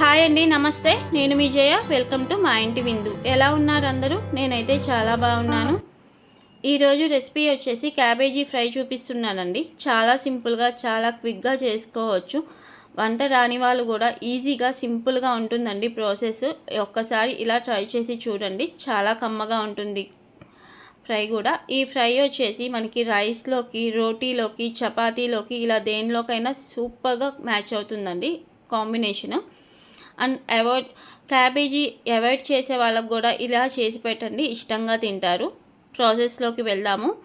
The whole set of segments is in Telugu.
హాయ్ అండి నమస్తే. నేను మీ జయ. వెల్కమ్ టు మా ఇంటి విందు. ఎలా ఉన్నారు అందరూ? నేనైతే చాలా బాగున్నాను. ఈరోజు రెసిపీ వచ్చేసి క్యాబేజీ ఫ్రై చూపిస్తున్నానండి. చాలా సింపుల్గా చాలా క్విక్గా చేసుకోవచ్చు. వంట రాని వాళ్ళు కూడా ఈజీగా సింపుల్గా ఉంటుందండి ప్రాసెస్. ఒక్కసారి ఇలా ట్రై చేసి చూడండి. చాలా కమ్మగా ఉంటుంది. ఫ్రై కూడా. ఈ ఫ్రై వచ్చేసి మనకి రైస్లోకి రోటీలోకి చపాతీలోకి ఇలా దేనిలోకైనా సూపర్గా మ్యాచ్ అవుతుందండి combination. And avoid cabbage avoid చేసే వాళ్ళకు కూడా ఇలా చేసి పెట్టండి. ఇష్టంగా తింటారు. ప్రాసెస్లోకి వెళ్దాము.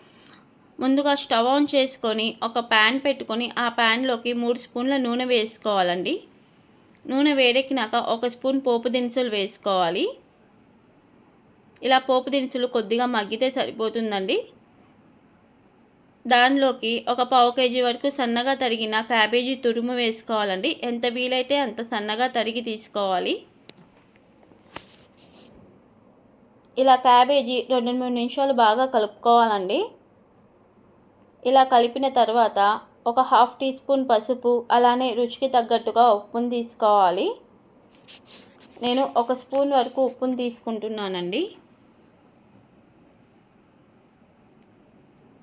ముందుగా స్టవ్ ఆన్ చేసుకొని ఒక ప్యాన్ పెట్టుకొని ఆ ప్యాన్లోకి మూడు స్పూన్ల నూనె వేసుకోవాలండి. నూనె వేడెక్కినాక ఒక స్పూన్ పోపు దినుసులు వేసుకోవాలి. ఇలా పోపు దినుసులు కొద్దిగా మగ్గితే సరిపోతుందండి. దానిలోకి ఒక పావు కేజీ వరకు సన్నగా తరిగిన క్యాబేజీ తురుము వేసుకోవాలండి. ఎంత వీలైతే అంత సన్నగా తరిగి తీసుకోవాలి. ఇలా క్యాబేజీ రెండు మూడు నిమిషాలు బాగా కలుపుకోవాలండి. ఇలా కలిపిన తర్వాత ఒక హాఫ్ టీ స్పూన్ పసుపు అలానే రుచికి తగ్గట్టుగా ఉప్పును తీసుకోవాలి. నేను ఒక స్పూన్ వరకు ఉప్పును తీసుకుంటున్నానండి.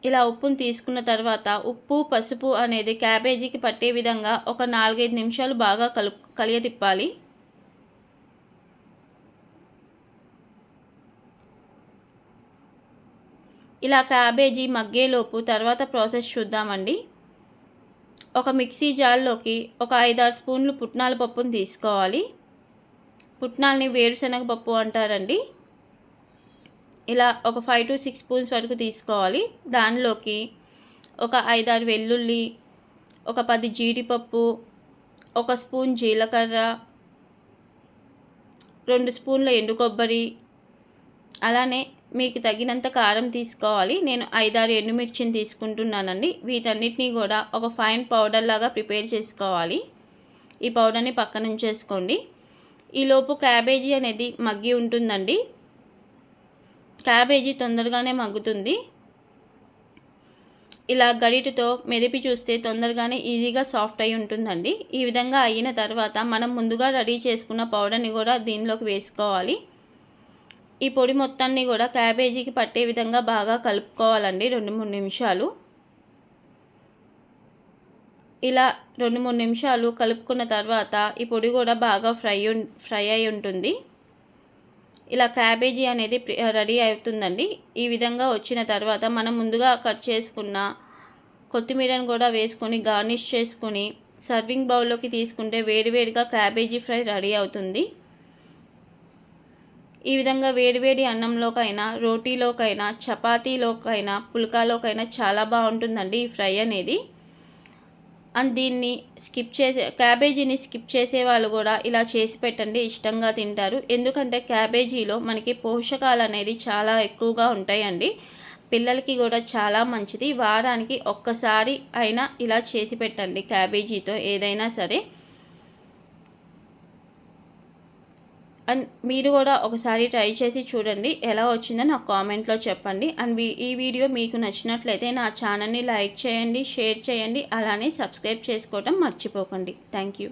ఇలా ఉప్పును తీసుకున్న తర్వాత ఉప్పు పసుపు అనేది క్యాబేజీకి పట్టే విధంగా ఒక నాలుగైదు నిమిషాలు బాగా కలు కలియ తిప్పాలి. ఇలా క్యాబేజీ మగ్గేలోపు తర్వాత ప్రాసెస్ చూద్దామండి. ఒక మిక్సీ జార్లోకి ఒక ఐదారు స్పూన్లు పుట్నాల పప్పును తీసుకోవాలి. పుట్నాలని వేరుశనగ పప్పు అంటారండి. ఇలా ఒక ఫైవ్ టు సిక్స్ స్పూన్స్ వరకు తీసుకోవాలి. దానిలోకి ఒక ఐదారు వెల్లుల్లి ఒక పది జీడిపప్పు ఒక స్పూన్ జీలకర్ర రెండు స్పూన్ల ఎండు కొబ్బరి. అలానే మీకు తగినంత కారం తీసుకోవాలి. నేను ఐదారు ఎండుమిర్చిని తీసుకుంటున్నానండి. వీటన్నిటినీ కూడా ఒక ఫైన్ పౌడర్ లాగా ప్రిపేర్ చేసుకోవాలి. ఈ పౌడర్ని పక్కన ఉంచేసుకోండి. ఈలోపు క్యాబేజీ అనేది మగ్గి ఉంటుందండి. క్యాబేజీ తొందరగానే మగ్గుతుంది. ఇలా గరిటతో మెదిపి చూస్తే తొందరగానే ఈజీగా సాఫ్ట్ అయి ఉంటుందండి. ఈ విధంగా అయిన తర్వాత మనం ముందుగా రెడీ చేసుకున్న పౌడర్ని కూడా దీనిలోకి వేసుకోవాలి. ఈ పొడి మొత్తాన్ని కూడా క్యాబేజీకి పట్టే విధంగా బాగా కలుపుకోవాలండి రెండు మూడు నిమిషాలు. ఇలా రెండు మూడు నిమిషాలు కలుపుకున్న తర్వాత ఈ పొడి కూడా బాగా ఫ్రై ఫ్రై అయి ఉంటుంది. ఇలా క్యాబేజీ అనేది రెడీ అవుతుందండి. ఈ విధంగా వచ్చిన తర్వాత మనం ముందుగా కట్ చేసుకున్న కొత్తిమీరను కూడా వేసుకొని గార్నిష్ చేసుకొని సర్వింగ్ బౌల్లోకి తీసుకుంటే వేడివేడిగా క్యాబేజీ ఫ్రై రెడీ అవుతుంది. ఈ విధంగా వేడివేడి అన్నంలోకైనా రోటీలోకైనా చపాతీలోకైనా పుల్కాలోకైనా చాలా బాగుంటుందండి ఈ ఫ్రై అనేది. అండ్ దీన్ని స్కిప్ చేసే క్యాబేజీని స్కిప్ చేసే వాళ్ళు కూడా ఇలా చేసి పెట్టండి ఇష్టంగా తింటారు. ఎందుకంటే క్యాబేజీలో మనకి పోషకాలు అనేది చాలా ఎక్కువగా ఉంటాయండి. పిల్లలకి కూడా చాలా మంచిది. వారానికి ఒక్కసారి అయినా ఇలా చేసి పెట్టండి క్యాబేజీతో ఏదైనా సరే. అండ్ మీరు కూడా ఒకసారి ట్రై చేసి చూడండి. ఎలా వచ్చిందో నాకు కామెంట్లో చెప్పండి. అండ్ ఈ వీడియో మీకు నచ్చినట్లయితే నా ఛానల్ని లైక్ చేయండి షేర్ చేయండి. అలానే సబ్స్క్రైబ్ చేసుకోవడం మర్చిపోకండి. Thank you.